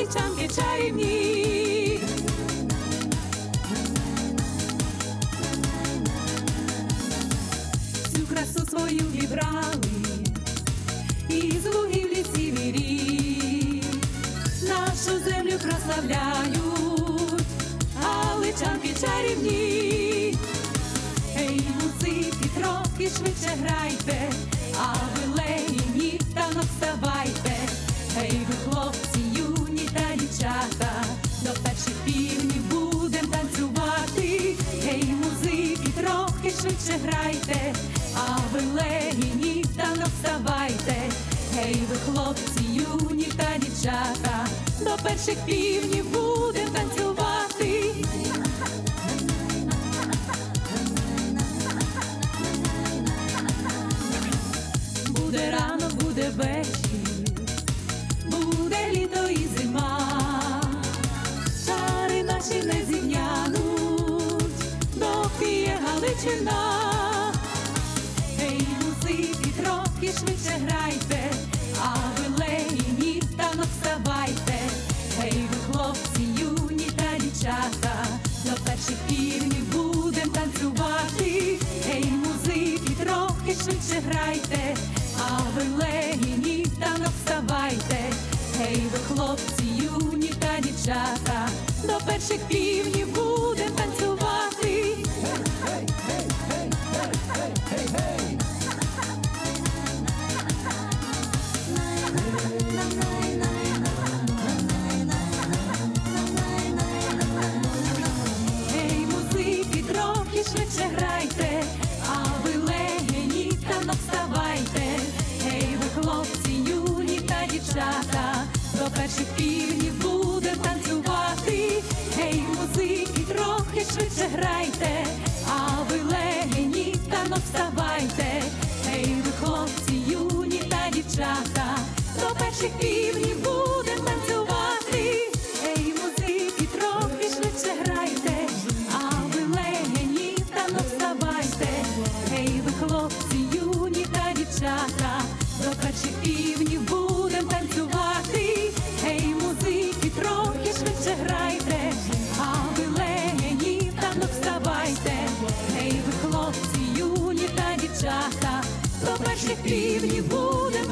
галичанки чарівні. Всю красу свою вібрали із лугів лісів і нашу землю прославляють, галичанки чарівні. Ей, музики, трохи швидше грайте, а ви лені вставайте. Швидше грайте, а ви та не вставайте. Гей, ви хлопці, юні та дівчата, до перших півнів Галичина. Ей, музики, трохи швидше грайте, а ви лені танок вставайте. Ей, ви хлопці, юні та дівчата, до перших півнів будем танцювати. Ей, музики, трохи швидше грайте, а ви лені танок вставайте. Ей, ви хлопці, юні та дівчата, до перших півнів будем танцювати. До перших півнів будем танцювати. гей, музики, трохи швидше грайте, а ви легені та вставайте. Перших півнів будем